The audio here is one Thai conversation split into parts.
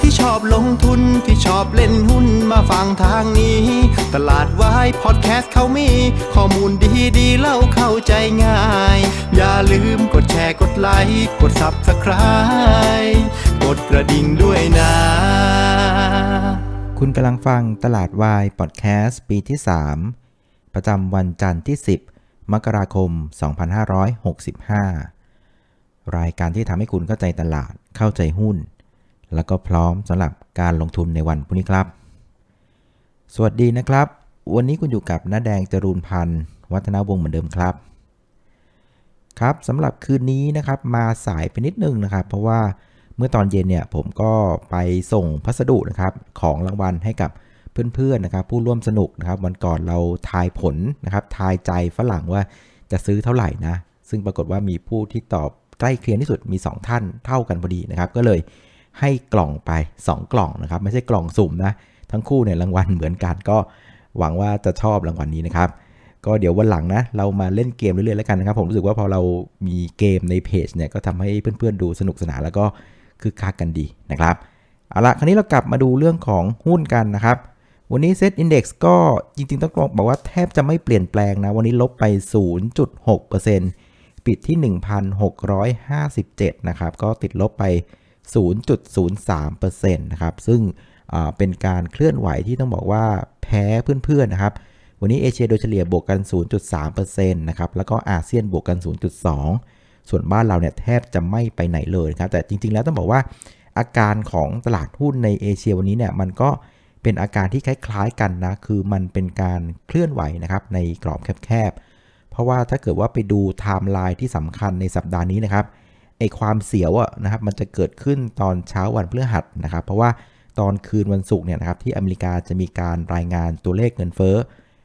ที่ชอบลงทุนที่ชอบเล่นหุ้นมาฟังทางนี้ ตลาดวายพอดแคสต์เขามี ข้อมูลดีดีๆเล่าเข้าใจง่าย อย่าลืมกดแชร์กดไลค์กด Subscribe กดกระดิ่งด้วยนะ คุณกำลังฟังตลาดวายพอดแคสต์ปีที่ 3 ประจำวันจันทร์ที่ 10 มกราคม 2565 รายการที่ทำให้คุณเข้าใจตลาดเข้าใจหุ้น แล้วก็พร้อมสำหรับการลงทุนในวันพรุ่งนี้ครับ สวัสดีนะครับ วันนี้คุณอยู่กับน้าแดงจรูนพันธ์วัฒนาวงศ์เหมือนเดิมครับ ครับสำหรับคืนนี้นะครับมาสายไปนิดนึงนะครับ เพราะว่าเมื่อตอนเย็นเนี่ยผมก็ไปส่งพัสดุนะครับของรางวัลให้กับเพื่อนๆนะครับ ผู้ร่วมสนุกนะครับ วันก่อนเราทายผลนะครับ ทายใจฝรั่งว่าจะซื้อเท่าไหร่นะ ซึ่งปรากฏว่ามีผู้ที่ตอบใกล้เคียงที่สุดมี 2 ท่านเท่ากันพอดีนะครับ ก็เลย ให้กล่องไป 2 กล่องนะครับ ไม่ใช่กล่องสุ่มนะ ทั้งคู่เนี่ยรางวัลเหมือนกันก็หวังว่าจะชอบรางวัลนี้นะครับ ก็เดี๋ยววันหลังนะ เรามาเล่นเกมเรื่อยๆแล้วกันนะครับ ผมรู้สึกว่าพอเรามีเกมในเพจเนี่ยก็ทำให้เพื่อนๆดูสนุกสนานแล้วก็คึกคักกันดีนะครับเอาละคราวนี้เรากลับมาดูเรื่องของหุ้นกันนะครับวันนี้ Set Index ก็จริงๆ ต้องบอกว่าแทบจะไม่เปลี่ยนแปลงนะ วันนี้ลบไป 0.6%ปิดที่ 1,657 นะครับ ก็ติดลบไป 0.03%นะครับ ซึ่งเป็นการเคลื่อนไหวที่ต้องบอกว่าแพ้เพื่อนๆนะครับ วันนี้เอเชียโดยเฉลี่ยบวกกัน 0.3%นะครับ แล้วก็อาเซียนบวกกัน 0.2 ส่วนบ้านเราเนี่ยแทบจะไม่ไปไหนเลยครับ แต่จริงๆแล้วต้องบอกว่าอาการของตลาดหุ้นในเอเชียวันนี้เนี่ยมันก็เป็นอาการที่คล้ายๆกันนะ คือมันเป็นการเคลื่อนไหวนะครับในกรอบแคบๆ เพราะว่าถ้าเกิดว่าไปดูไทม์ไลน์ที่สำคัญในสัปดาห์นี้นะครับ ไอความเสียวอะนะครับมันจะเกิดขึ้นตอนเช้าวันพฤหัสนะครับ เพราะว่าตอนคืนวันศุกร์เนี่ยนะครับที่อเมริกาจะมีการรายงานตัวเลขเงินเฟ้อ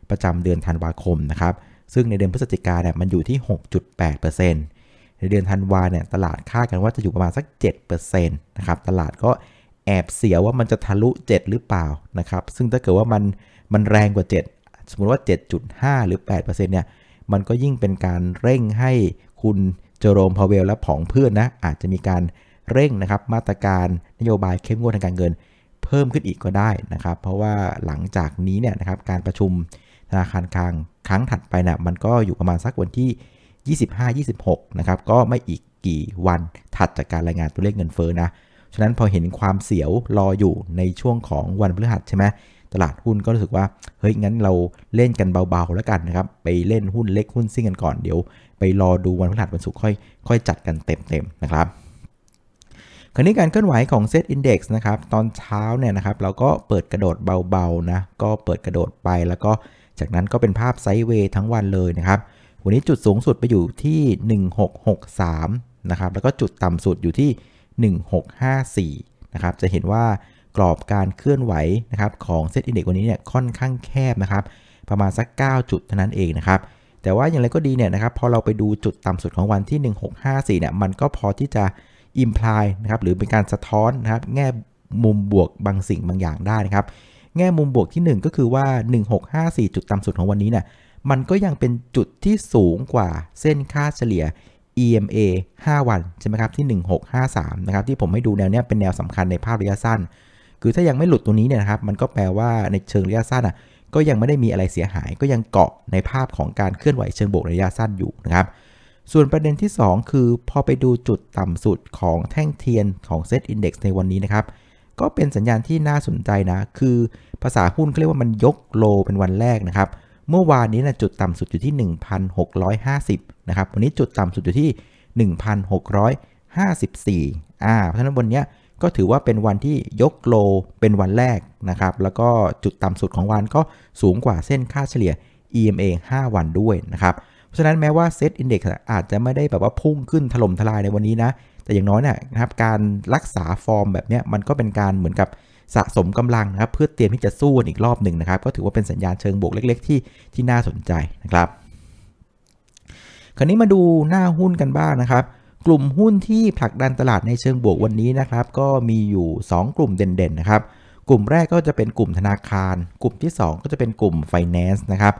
ประจำเดือนธันวาคมนะครับซึ่งในเดือนพฤศจิกาเนี่ยมันอยู่ที่ 6.8%ในเดือนธันวาเนี่ยตลาดคาดกันว่าจะอยู่ประมาณสัก7%นะครับตลาดก็แอบเสียว่ามันจะทะลุ 7 หรือเปล่านะครับซึ่งถ้าเกิดว่ามันมันแรงกว่า 7 สมมติว่า 7.5 หรือ 8%เนี่ยมันก็ยิ่งเป็นการเร่งให้คุณ เจอโรมพาวเวลและผองเพื่อนนะอาจจะมีการเร่งนะครับมาตรการนโยบายเข้มงวดทางการเงิน เพิ่มขึ้นอีกก็ได้นะครับ เพราะว่าหลังจากนี้เนี่ยนะครับการประชุมธนาคารกลางครั้งถัดไปนะมันก็อยู่ประมาณสักวันที่ 25-26 นะครับ ก็ไม่อีกกี่วันถัดจากการรายงานตัวเลขเงินเฟ้อนะ ฉะนั้นพอเห็นความเสียวรออยู่ในช่วงของวันพฤหัสใช่ไหม ตลาดหุ้นก็รู้สึกว่าเฮ้ยงั้นเราเล่นกันเบาๆแล้วกันนะครับไปเล่นหุ้นเล็กหุ้นซิ่งกันก่อนเดี๋ยว ไปรอดูวันพฤหัสวันศุกร์ค่อยค่อยจัดกันเต็มๆนะครับคราวนี้การเคลื่อนไหวของ Set Index นะครับตอนเช้าเนี่ยนะครับเราก็เปิดกระโดดเบาๆนะก็เปิดกระโดดไปแล้วก็จากนั้นก็เป็นภาพไซด์เวย์ทั้งวันเลยนะครับวันนี้จุดสูงสุดไปอยู่ที่ 1663นะครับแล้วก็จุดต่ำสุดอยู่ที่ 1654นะครับจะเห็นว่า กรอบการเคลื่อนไหวนะครับของ Set Index วันนี้เนี่ยค่อนข้างแคบนะครับประมาณสัก 9 จุดเท่านั้นเองนะครับแต่ว่าอย่างไรก็ดีเนี่ยนะครับพอเราไปดูจุดต่ำสุดของวันที่ 1654เนี่ยมันก็พอที่จะ imply นะครับหรือเป็นการสะท้อนนะครับแง่มุมบวกบางสิ่งบางอย่างได้นะครับแง่มุมบวกที่ 1 ก็คือว่า 1654 จุดต่ำสุดของวันนี้เนี่ยมันก็ยังเป็นจุดที่สูงกว่าเส้นค่าเฉลี่ย EMA 5 วันใช่ไหมครับที่ 1653 นะครับที่ผมให้ดูแนวเนี้ยเป็นแนวสำคัญในภาพระยะสั้น คือถ้ายังไม่หลุดตัวนี้เนี่ยนะครับ มันก็แปลว่าในเชิงระยะสั้นอะ ก็ยังไม่ได้มีอะไรเสียหาย ก็ยังเกาะในภาพของการเคลื่อนไหวเชิงบวกระยะสั้นอยู่นะครับ ส่วนประเด็นที่ 2 คือพอไปดูจุดต่ำสุดของแท่งเทียนของ Set Index ในวันนี้นะครับ ก็เป็นสัญญาณที่น่าสนใจนะ คือภาษาหุ้นเขาเรียกว่ามันยกโลเป็นวันแรกนะครับ เมื่อวานนี้นะจุดต่ำสุดอยู่ที่ 1,650 นะครับ วันนี้จุดต่ำสุดอยู่ที่ 1,654 อ่า เพราะฉะนั้นวันเนี้ย ก็ถือว่าเป็นวันที่ยกโลเป็นวันแรกนะครับ แล้วก็จุดต่ำสุดของวันก็สูงกว่าเส้นค่าเฉลี่ย EMA 5 วันด้วยนะครับ เพราะฉะนั้นแม้ว่า Set Index อาจจะไม่ได้แบบว่าพุ่งขึ้นถล่มทลายในวันนี้นะ แต่อย่างน้อยเนี่ยนะครับ การรักษาฟอร์มแบบนี้มันก็เป็นการเหมือนกับสะสมกำลังนะครับเพื่อเตรียมที่จะสู้อีกรอบหนึ่งนะครับ ก็ถือว่าเป็นสัญญาณเชิงบวกเล็ก ๆ ที่ที่น่าสนใจนะครับ คราวนี้มาดูหน้าหุ้นกันบ้างนะครับ กลุ่มหุ้นที่ผลักดันตลาดในเชิงบวกวันนี้นะครับ ก็มีอยู่ 2 กลุ่มเด่นๆนะครับ กลุ่มแรกก็จะเป็นกลุ่มธนาคาร กลุ่มที่ 2 ก็จะเป็นกลุ่ม Finance นะครับ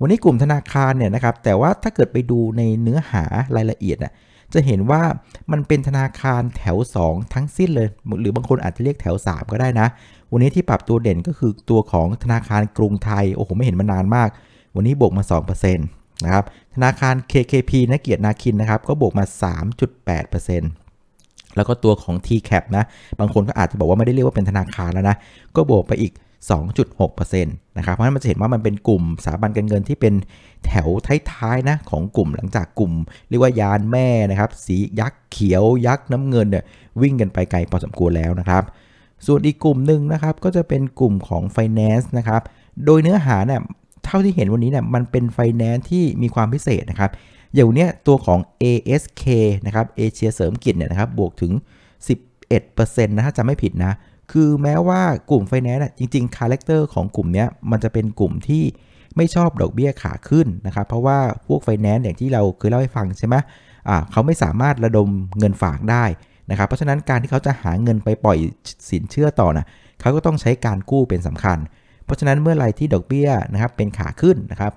วันนี้กลุ่มธนาคารเนี่ยนะครับ แต่ว่าถ้าเกิดไปดูในเนื้อหารายละเอียดน่ะจะเห็นว่ามันเป็นธนาคารแถว 2 ทั้งสิ้นเลย หรือบางคนอาจจะเรียกแถว 3 ก็ได้นะ วันนี้ที่ปรับตัวเด่นก็คือตัวของธนาคารกรุงไทย โอ้โห ไม่เห็นมานานมาก วันนี้บวกมา 2%นะครับธนาคาร KKP นักเกียรตินาคินนะครับก็บวกมา 3.8%แล้วก็ตัวของ TCAP นะ บางคนก็อาจจะบอกว่าไม่ได้เรียกว่าเป็นธนาคารแล้วนะ ก็บวกไปอีก 2.6%นะครับ เพราะฉะนั้นมันจะเห็นว่ามันเป็นกลุ่มสถาบันการเงินที่เป็นแถวท้ายๆนะของกลุ่มหลังจากกลุ่ม เรียกว่ายานแม่นะครับ สียักษ์เขียวยักษ์น้ำเงินเนี่ยวิ่งกันไปไกลพอสมควรแล้วนะครับ ส่วนอีกกลุ่มหนึ่งนะครับก็จะเป็นกลุ่มของ Finance นะครับ โดยเนื้อหาเนี่ย เท่าที่เห็นวันนี้เนี่ยมันเป็น Finance ที่มีความพิเศษนะครับอย่างเนี้ยตัวของ ASK นะครับเอเชียเสริมกิจเนี่ยนะครับบวกถึง 11%นะถ้าจำไม่ผิดนะคือแม้ว่ากลุ่มไฟแนนซ์จริงๆคาแรคเตอร์ของกลุ่มเนี้ยมันจะเป็นกลุ่มที่ไม่ชอบดอกเบี้ยขาขึ้นนะครับ เพราะว่าพวกไฟแนนซ์อย่างที่เราเคยเล่าให้ฟังใช่ไหมอ่าเขาไม่สามารถระดมเงินฝากได้นะครับ เพราะฉะนั้นการที่เขาจะหาเงินไปปล่อยสินเชื่อต่อนะเขาก็ต้องใช้การกู้เป็นสำคัญ เพราะฉะนั้นเมื่อไหรที่ดอกเบี้ยนะครับเป็นขาขึ้นนะครับ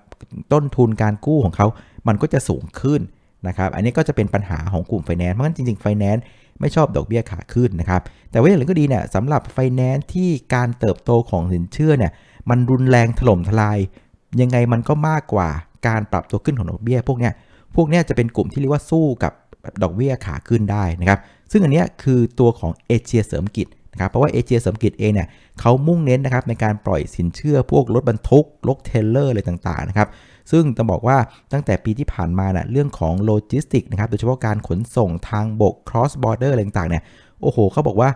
ต้นทุนการกู้ของเขา มันก็จะสูงขึ้นนะครับ อันนี้ก็จะเป็นปัญหาของกลุ่มไฟแนนซ์ เพราะฉะนั้นจริงๆ ไฟแนนซ์ไม่ชอบดอกเบี้ยขาขึ้นนะครับ แต่ว่าอย่างไรก็ดีเนี่ยสำหรับไฟแนนซ์ที่การเติบโตของสินเชื่อเนี่ยมันรุนแรงถล่มทลาย ยังไงมันก็มากกว่าการปรับตัวขึ้นของดอกเบี้ย พวกเนี้ย พวกเนี้ยจะเป็นกลุ่มที่เรียกว่าสู้กับดอกเบี้ยขาขึ้นได้นะครับ ซึ่งอันนี้คือตัวของเอเชียเสริมกิจ นะครับเพราะว่าเอเชียเสริมกิจเองเนี่ยเขามุ่งเน้นนะครับในการปล่อยสินเชื่อพวกรถบรรทุกรถเทลเลอร์อะไรต่างๆนะครับซึ่งต้องบอกว่าตั้งแต่ปีที่ผ่านมาเนะ่ะเรื่องของโลจิสติกนะครับโดยเฉพาะการขนส่งทางบก cross border อะไรต่างๆเนี่ยโอ้โหเขาบอกว่า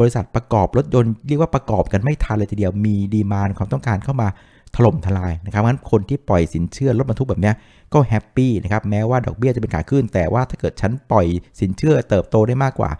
บริษัทประกอบรถยนต์เรียกว่าประกอบกันไม่ทันเลยทีเดียวมีดีมานความต้องการเข้ามาถล่มทลายนะครับงั้นคนที่ปล่อยสินเชื่อรถบรรทุกแบบเนี้ยก็แฮปปี้นะครับแม้ว่าดอกเบี้ยจะเป็นขาขึ้น แต่ว่าถ้าเกิดฉันปล่อยสินเชื่อเติบโตได้มากกว่า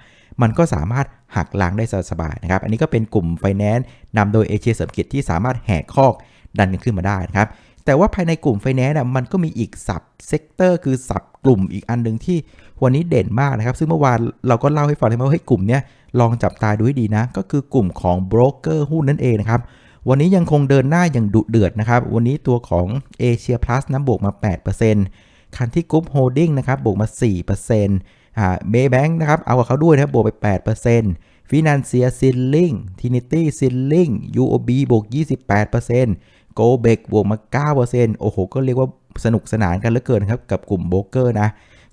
มันก็สามารถหักล้างได้สบายๆนะครับ อันนี้ก็เป็นกลุ่มไฟแนนซ์นำโดยเอเชียเสริมกิจที่สามารถแหกคอกดันกันขึ้นมาได้นะครับ แต่ว่าภายในกลุ่มไฟแนนซ์มันก็มีอีกสับเซกเตอร์คือสับกลุ่มอีกอันหนึ่งที่วันนี้เด่นมากนะครับ ซึ่งเมื่อวานเราก็เล่าให้ฟังเลยว่าเฮ้ยกลุ่มนี้ลองจับตาดูให้ดีนะ ก็คือกลุ่มของโบรกเกอร์หุ้นนั่นเองนะครับวันนี้ยังคงเดินหน้าอย่างดุเดือดนะครับ วันนี้ตัวของ Asia Plus นะบวกมา 8%คันที่กรุ๊ปโฮลดิ้งนะครับบวกมา 4% เบย์แบงค์นะครับเอากับเขาด้วยนะครับบวกไป 8%ฟินันเซียซิลลิงทินิตี้ซิลลิง UOB บวก 28%โกเบกบวกมา 9%โอ้โห ก็เรียกว่าสนุกสนานกันเหลือเกินครับ กับกลุ่มโบรกเกอร์นะ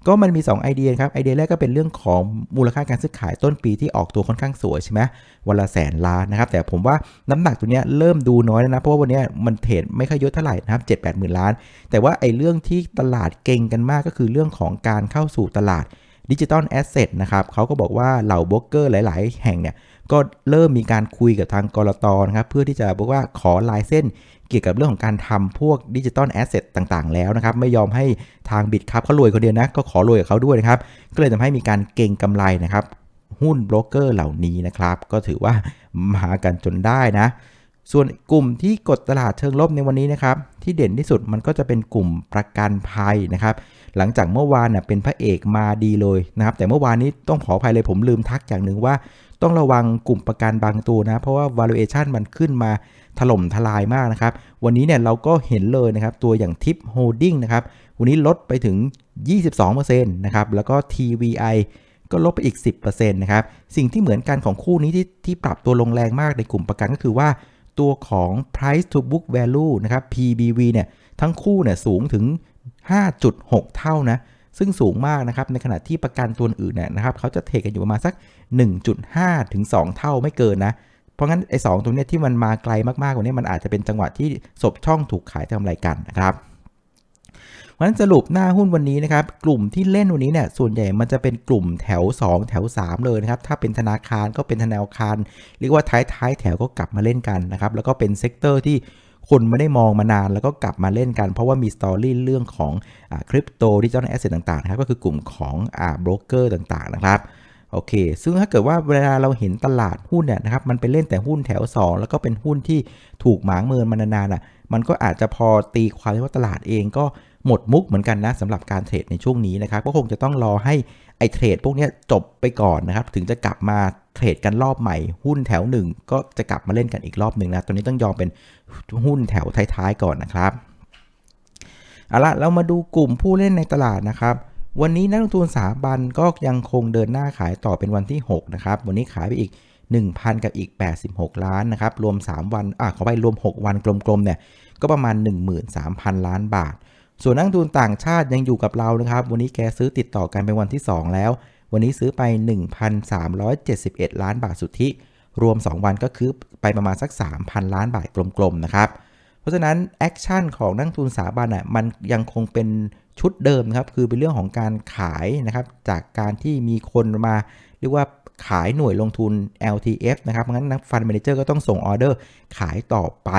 ก็มันมี 2 ไอเดียครับ ไอเดียแรกก็เป็นเรื่องของมูลค่าการซื้อขายต้นปีที่ออกตัวค่อนข้างสวยใช่ไหมวันละแสนล้านนะครับ แต่ผมว่าน้ำหนักตัวเนี้ยเริ่มดูน้อยแล้วนะ เพราะว่าวันนี้มันเทรดไม่ค่อยเยอะเท่าไหร่นะครับ7 8หมื่นล้าน แต่ว่าไอเรื่องที่ตลาดเก่งกันมากก็คือเรื่องของการเข้าสู่ตลาด ดิจิตอลแอสเซทนะครับเขาก็บอกว่าเหล่าโบรกเกอร์หลาย ๆ แห่งเนี่ยก็เริ่มมีการคุยกับทางกรตนะครับเพื่อที่จะบอกว่าขอลายเส้นเกี่ยวกับเรื่องของการทำพวกดิจิตอลแอสเซทต่าง ๆ แล้วนะครับ ไม่ยอมให้ทางบิตครับเขารวยคนเดียวนะ ก็ขอรวยกับเขาด้วยนะครับ ก็เลยทำให้มีการเก่งกำไรนะครับ หุ้นโบรกเกอร์เหล่านี้นะครับ ก็ถือว่ามากันจนได้นะ ส่วนกลุ่มที่กดตลาดเชิงลบในวันนี้นะครับ ที่เด่นที่สุดมันก็จะเป็นกลุ่มประกันภัยนะครับ หลังจากเมื่อวานน่ะเป็นพระเอกมาดีเลยนะครับแต่เมื่อวานนี้ต้องขออภัยเลยผมลืมทักอย่างหนึ่งว่า ต้องระวังกลุ่มประกันบางตัวนะ เพราะว่า valuation มันขึ้นมาถล่มทลายมากนะครับ วันนี้เนี่ยเราก็เห็นเลยนะครับ ตัวอย่างทิปโฮลดิ้งนะครับ วันนี้ลดไปถึง 22%นะครับ แล้วก็ TVI ก็ลบไปอีก 10%นะครับ สิ่งที่เหมือนกันของคู่นี้ที่ที่ปรับตัวลงแรงมากในกลุ่มประกันก็คือว่า ตัวของ price to book value นะครับ PBV เนี่ยทั้งคู่เนี่ยสูงถึง 5.6 เท่านะ ซึ่งสูงมากนะครับ ในขณะที่ประกันตัวอื่นเนี่ยนะครับเขาจะเทกันอยู่ประมาณสัก 1.5 ถึง 2 เท่าไม่เกินนะ เพราะงั้นไอ้สตรงเนี้ยที่มันมาไกลมากๆกว่านี้มันอาจจะเป็นจังหวะที่ศพช่องถูกขายทำไรกันนะครับเพราะฉะนั้นสรุปหน้าหุ้นวันนี้นะครับ กลุ่มที่เล่นวันนี้เนี่ยส่วนใหญ่มันจะเป็นกลุ่มแถว 2 แถว 3 เลยนะครับ ถ้าเป็นธนาคารก็เป็นธนาคารเรียกว่าท้ายๆแถวก็กลับมาเล่นกันนะครับ แล้วก็เป็นเซกเตอร์ที่ คนไม่ได้มองมานานแล้วก็กลับมาเล่นกัน เพราะว่ามีสตอรี่เรื่องของคริปโตดิจิทัลแอสเซทต่างๆนะครับก็คือกลุ่มของอ่าโบรกเกอร์ต่างๆนะครับโอเค ซึ่งถ้าเกิดว่าเวลาเราเห็นตลาดหุ้นเนี่ยนะครับ มันไปเล่นแต่หุ้นแถว 2 แล้วก็เป็นหุ้นที่ถูกหมางเมินมานานๆอะ มันก็อาจจะพอตีความได้ว่าตลาดเองก็หมดมุกเหมือนกันนะสำหรับการเทรดในช่วงนี้นะครับ ก็คงจะต้องรอให้ไอเทรดพวกนี้จบไปก่อนนะครับ ถึงจะกลับมา เทรดกันรอบใหม่ หุ้นแถวหนึ่งก็จะกลับมาเล่นกันอีกรอบหนึ่งนะตอนนี้ต้องยอมเป็นหุ้นแถวท้ายๆก่อนนะครับเอาละเรามาดูกลุ่มผู้เล่นในตลาดนะครับวันนี้นักลงทุนสถาบันก็ยังคงเดินหน้าขายต่อเป็นวันที่ 6 นะครับ วันนี้ขายไปอีก 1,000 กับอีก 86 ล้านนะครับ รวม 3 วันอะขอไปรวม 6 วันกลมๆเนี่ย ก็ประมาณ 13,000 ล้านบาท ส่วนนักลงทุนต่างชาติยังอยู่กับเรานะครับ วันนี้แกซื้อติดต่อกันเป็นวันที่ 2 แล้ว วันนี้ซื้อไป 1,371 ล้านบาทสุทธิ รวม 2 วันก็คือไปประมาณสัก 3,000 ล้านบาทกลมๆนะครับ เพราะฉะนั้นแอคชั่นของนักลงทุนสถาบันอะมันยังคงเป็นชุดเดิมครับ คือเป็นเรื่องของการขายนะครับ จากการที่มีคนมาเรียกว่าขายหน่วยลงทุน LTF นะครับ เพราะงั้นนักฟันเมนเจอร์ก็ต้องส่งออเดอร์ขายต่อไป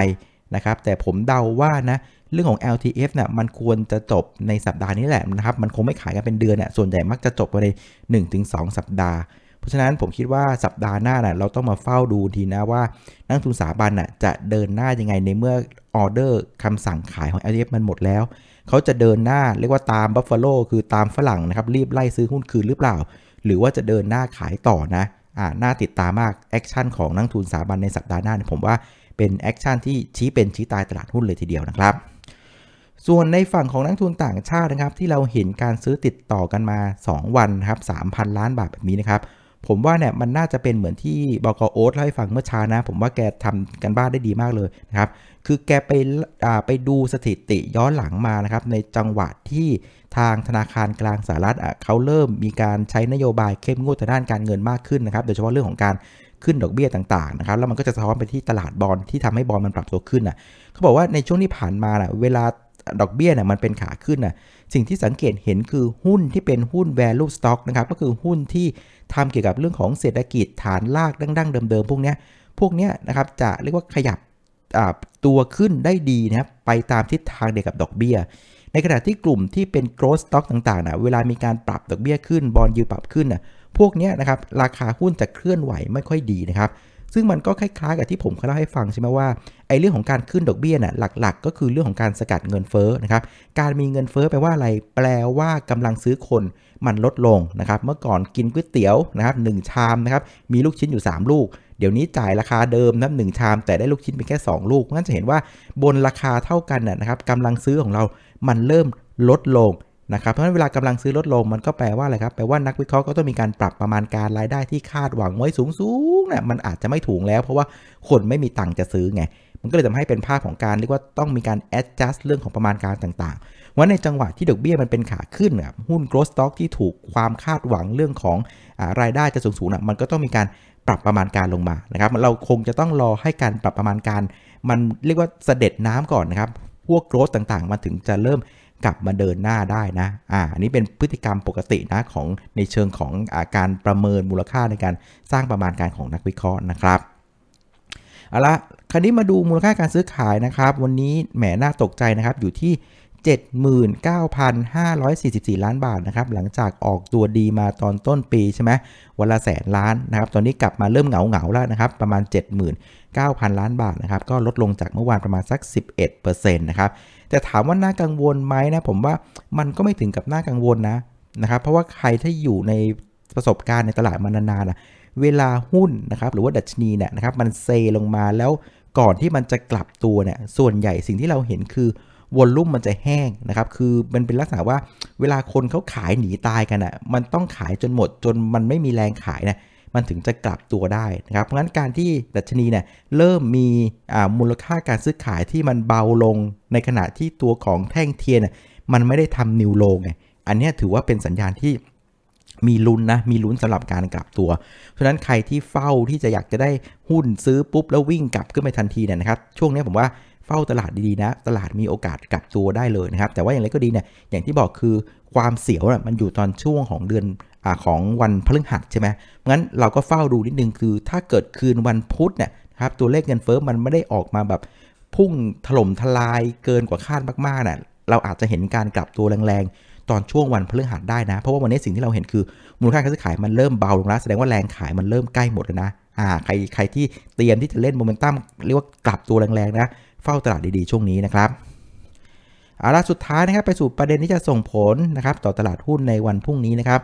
นะครับ แต่ผมเดาว่านะ เรื่องของ LTF เนี่ยมันควรจะจบในสัปดาห์นี้แหละนะครับ มันคงไม่ขายกันเป็นเดือนเนี่ยส่วนใหญ่มักจะจบภายใน 1-2 สัปดาห์ เพราะฉะนั้นผมคิดว่าสัปดาห์หน้าน่ะเราต้องมาเฝ้าดูทีนะว่า นักทุนสถาบันน่ะจะเดินหน้ายังไงในเมื่อออเดอร์คำสั่งขายของ LTF มันหมดแล้ว เขาจะเดินหน้าเรียกว่าตามบัฟฟาโลคือตามฝรั่งนะครับรีบไล่ซื้อหุ้นคืนหรือเปล่า หรือว่าจะเดินหน้าขายต่อนะอ่าน่าติดตามมากแอคชั่นของนักทุนสถาบันในสัปดาห์หน้าผมว่าเป็นแอคชั่นที่ชี้เป็นชี้ตายตลาดหุ้นเลยทีเดียวนะครับ ส่วนในฝั่งของนักทุนต่างชาตินะครับ ที่เราเห็นการซื้อติดต่อกันมา 2 วันครับ3,000 ล้านบาทแบบนี้นะครับ ผมว่าเนี่ยมันน่าจะเป็นเหมือนที่บกโอ๊ตเล่าให้ฟังเมื่อเช้านะ ผมว่าแกทำกันบ้านได้ดีมากเลยนะครับ คือแกไปอ่าไปดูสถิติย้อนหลังมานะครับ ในจังหวะที่ทางธนาคารกลางสหรัฐอะเขาเริ่มมีการใช้นโยบายเข้มงวดทางด้านการเงินมากขึ้นนะครับ โดยเฉพาะเรื่องของการขึ้นดอกเบี้ยต่างๆนะครับ แล้วมันก็จะสะท้อนไปที่ตลาดบอลที่ทำให้บอลมันปรับตัวขึ้นอะเขาบอกว่าในช่วงที่ผ่านมาน่ะเวลา ดอกเบี้ยเนี่ยมันเป็นขาขึ้นน่ะสิ่งที่สังเกตเห็นคือหุ้นที่เป็นหุ้น value stock นะครับก็คือหุ้นที่ทำเกี่ยวกับเรื่องของเศรษฐกิจฐานรากดั้งๆเดิมๆพวกเนี้ยพวกเนี้ยนะครับจะเรียกว่าขยับตัวขึ้นได้ดีนะครับไปตามทิศทางเดียวกับดอกเบี้ย ในขณะที่กลุ่มที่เป็น growth stock ต่างๆนะเวลามีการปรับดอกเบี้ยขึ้นบอลยูปรับขึ้นนะพวกนี้นะครับราคาหุ้นจะเคลื่อนไหวไม่ค่อยดีนะครับ ซึ่งมันก็คล้ายๆกับที่ผมเคยเล่าให้ฟังใช่ไหมว่าไอ้เรื่องของการขึ้นดอกเบี้ยน่ะหลักๆ ก็คือเรื่องของการสกัดเงินเฟ้อนะครับการมีเงินเฟ้อแปลว่าอะไร แปลว่ากำลังซื้อคนมันลดลงนะครับเมื่อก่อนกินก๋วยเตี๋ยวนะครับหชามนะครับมีลูกชิ้นอยู่ 3 ลูกเดี๋ยวนี้จ่ายราคาเดิมนะหนึ่งชาม แต่ได้ลูกชิ้นเพียงแค่ 2 ลูกงั้นจะเห็นว่าบนราคาเท่ากันน่ะนะครับกำลังซื้อของเรามันเริ่มลดลง นะครับเพราะฉะนั้นเวลากำลังซื้อลดลงมันก็แปลว่าอะไรครับแปลว่านักวิเคราะห์ก็ต้องมีการปรับประมาณการรายได้ที่คาดหวังไว้สูงสูงๆน่ะมันอาจจะไม่ถูกแล้ว เพราะว่าคนไม่มีตังค์จะซื้อไง มันก็เลยทำให้เป็นภาพของการเรียกว่าต้องมีการ adjust เรื่องของประมาณการต่างๆว่าในจังหวะที่ดอกเบี้ยมันเป็นขาขึ้นน่ะหุ้น growth stock ที่ถูกความคาดหวังเรื่องของอารายได้จะสูงๆน่ะมันก็ต้องมีการปรับประมาณการลงมานะครับเราคงจะต้องรอให้การปรับประมาณการ มันเรียกว่าเสด็จน้ำก่อนนะครับพวก growth ต่างๆ มันถึงจะเริ่ม กลับมาเดินหน้าได้นะอ่าอันนี้เป็นพฤติกรรมปกตินะของในเชิงของอาการประเมินมูลค่าในการสร้างประมาณการของนักวิเคราะห์นะครับเอาละคราวนี้มาดูมูลค่าการซื้อขายนะครับ วันนี้แหมน่าตกใจนะครับอยู่ที่ 79,544 ล้านบาทนะครับหลังจากออกตัวดีมาตอนต้นปีใช่ไหมวันละแสนล้านนะครับตอนนี้กลับมาเริ่มเหงาเหงาแล้วนะครับประมาณ 79,000 ล้านบาทนะครับก็ลดลงจากเมื่อวานประมาณสัก 11%นะครับแต่ถามว่าน่ากังวลไหมนะผมว่ามันก็ไม่ถึงกับน่ากังวลนะนะครับเพราะว่าใครที่อยู่ในประสบการณ์ในตลาดมานานๆนะเวลาหุ้นนะครับหรือว่าดัชนีเนี่ยนะครับมันเซลงมาแล้วก่อนที่มันจะกลับตัวเนี่ยส่วนใหญ่สิ่งที่เราเห็นคือ วอลลุ่มมันจะแห้งนะครับคือมันเป็นลักษณะว่าเวลาคนเขาขายหนีตายกันอะมันต้องขายจนหมดจนมันไม่มีแรงขายนะมันถึงจะกลับตัวได้นะครับเพราะงั้นการที่ดัชนีเนี่ยเริ่มมีมูลค่าการซื้อขายที่มันเบาลงในขณะที่ตัวของแท่งเทียนน่ยมันไม่ได้ทำนิวโลไงอันนี้ถือว่าเป็นสัญญาณที่มีลุ้นนะ มีลุ้นสำหรับการกลับตัว เพราะฉะนั้นใครที่เฝ้าที่จะอยากจะได้หุ้นซื้อปุ๊บแล้ววิ่งกลับขึ้นไปทันทีเนี่ยนะครับ ช่วงนี้ผมว่า เฝ้าตลาดดีๆนะ ตลาดมีโอกาสกลับตัวได้เลยนะครับ แต่ว่าอย่างไรก็ดีเนี่ย อย่างที่บอกคือความเสียวนะมันอยู่ตอนช่วงของเดือนอของวันพฤหัสใช่ไหมงั้นเราก็เฝ้าดูนิดนึงคือ ถ้าเกิดคืนวันพุธเนี่ยครับตัวเลขเงินเฟ้อมันไม่ได้ออกมาแบบพุ่งถล่มทลายเกินกว่าคาดมากๆน่ะเราอาจจะเห็นการกลับตัวแรงๆ ตอนช่วงวันพฤหัสได้นะ เพราะว่าวันนี้สิ่งที่เราเห็นคือมูลค่าการซื้อขายมันเริ่มเบาลงแล้วแสดงว่าแรงขายมันเริ่มใกล้หมดแล้วนะอ่าใครใครที่เตรียมที่จะเล่นโมเมนตัมเรียกว่ากลับตัวแรงๆนะ เฝ้าตลาดดีๆ ช่วงนี้นะครับเอาละสุดท้ายนะครับไปสู่ประเด็นที่จะส่งผลนะครับต่อตลาดหุ้นในวันพรุ่งนี้นะครับ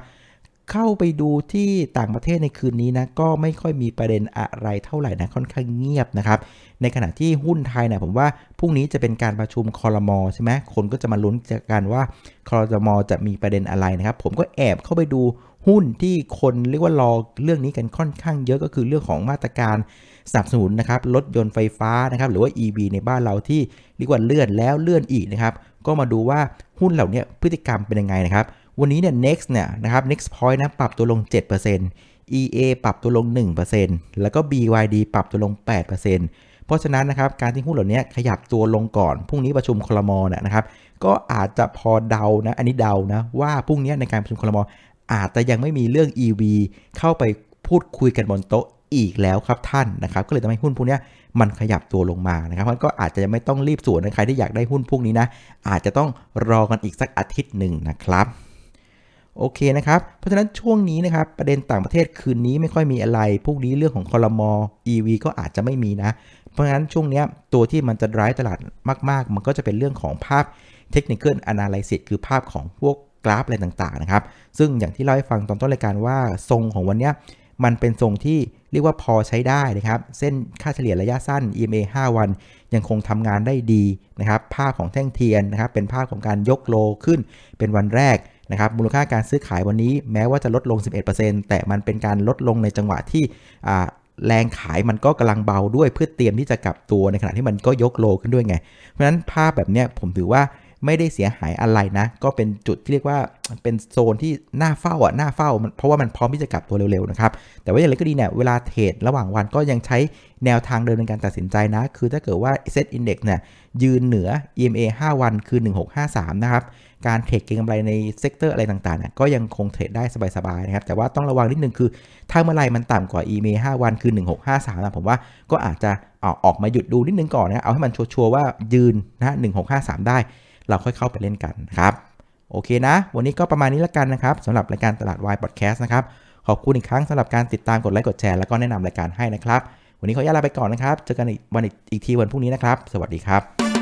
เข้าไปดูที่ต่างประเทศในคืนนี้นะก็ไม่ค่อยมีประเด็นอะไรเท่าไหร่นะค่อนข้างเงียบนะครับ ในขณะที่หุ้นไทยเนี่ยผมว่าพรุ่งนี้จะเป็นการประชุมคอรมอใช่ไหมคนก็จะมาลุ้นกันว่าคอรมอจะมีประเด็นอะไรนะครับ ผมก็แอบเข้าไปดูหุ้นที่คนเรียกว่ารอเรื่องนี้กันค่อนข้างเยอะก็คือเรื่องของมาตรการ สนับสนุนนะครับรถยนต์ไฟฟ้านะครับหรือว่า EV ในบ้านเราที่เรียกว่าเลื่อนแล้วเลื่อนอีกนะครับก็มาดูว่าหุ้นเหล่านี้พฤติกรรมเป็นยังไงนะครับวันนี้เนี่ย next เนี่ยนะครับ next point นะปรับตัวลง 7% EA ปรับตัวลง 1%แล้วก็ BYD ปรับตัวลง 8%เพราะฉะนั้นนะครับการที่หุ้นเหล่านี้ขยับตัวลงก่อนพรุ่งนี้ประชุมคลมเนี่ยนะครับ ก็อาจจะพอเดานะอันนี้เดานะว่าพรุ่งนี้ในการประชุมคลมอาจจะยังไม่มีเรื่อง EV เข้าไปพูดคุยกันบนโต๊ะ อีกแล้วครับท่านนะครับก็เลยทำให้หุ้นพวกนี้มันขยับตัวลงมานะครับเพราะก็อาจจะไม่ต้องรีบสวนนะใครที่อยากได้หุ้นพวกนี้นะอาจจะต้องรอกันอีกสักอาทิตย์หนึ่งนะครับโอเคนะครับ เพราะฉะนั้นช่วงนี้นะครับประเด็นต่างประเทศคืนนี้ไม่ค่อยมีอะไร พวกนี้เรื่องของคอรมอ EV ก็อาจจะไม่มีนะ เพราะฉะนั้นช่วงนี้ตัวที่มันจะร้ายตลาดมากๆ มันก็จะเป็นเรื่องของภาพ Technical Analysis คือภาพของพวกกราฟอะไรต่างๆนะครับ ซึ่งอย่างที่เล่าให้ฟังตอนต้นรายการว่าทรงของวันเนี้ย มันเป็นทรงที่เรียกว่าพอใช้ได้นะครับ เส้นค่าเฉลี่ยระยะสั้น EMA 5 วัน ยังคงทำงานได้ดีนะครับ ภาพของแท่งเทียนนะครับ เป็นภาพของการยกโลขึ้นเป็นวันแรกนะครับ มูลค่าการซื้อขายวันนี้แม้ว่าจะลดลง 11%แต่มันเป็นการลดลงในจังหวะที่แรงขายมันก็กำลังเบาด้วยเพื่อเตรียมที่จะกลับตัวในขณะที่มันก็ยกโลขึ้นด้วยไง เพราะฉะนั้นภาพแบบเนี้ยผมถือว่า ไม่ได้เสียหายอะไรนะ ก็เป็นจุดที่เรียกว่าเป็นโซนที่น่าเฝ้าอะน่าเฝ้า เพราะว่ามันพร้อมที่จะกลับตัวเร็วๆนะครับแต่ว่าอย่างไรก็ดีเนี่ยเวลาเทรดระหว่างวันก็ยังใช้แนวทางเดินในการตัดสินใจนะ คือถ้าเกิดว่า Set Index เนี่ยยืนเหนือ EMA 5 วันคือ 1653 นะครับ การเทรดเก็งกำไรในเซกเตอร์อะไรต่างๆเนี่ยก็ยังคงเทรดได้สบายๆนะครับ แต่ว่าต้องระวังนิดนึงคือ ถ้าเมื่อไหรมันต่ำกว่า EMA 5 วันคือ 1653นะผมว่าก็อาจจะอออกมาหยุดดูนิดนึงก่อนนะ เอาให้มันชัวร์ๆว่ายืนนะ1653 ได้ เราค่อยเข้าไปเล่นกันนะครับโอเคนะ วันนี้ก็ประมาณนี้ละกันนะครับสำหรับรายการตลาดวายพอดแคสต์นะครับขอบคุณอีกครั้งสำหรับการติดตามกดไลค์กดแชร์แล้วก็แนะนำรายการให้นะครับ วันนี้ขออนุญาตลาไปก่อนนะครับ เจอกันอีกวันอีกทีวันพรุ่งนี้นะครับ สวัสดีครับ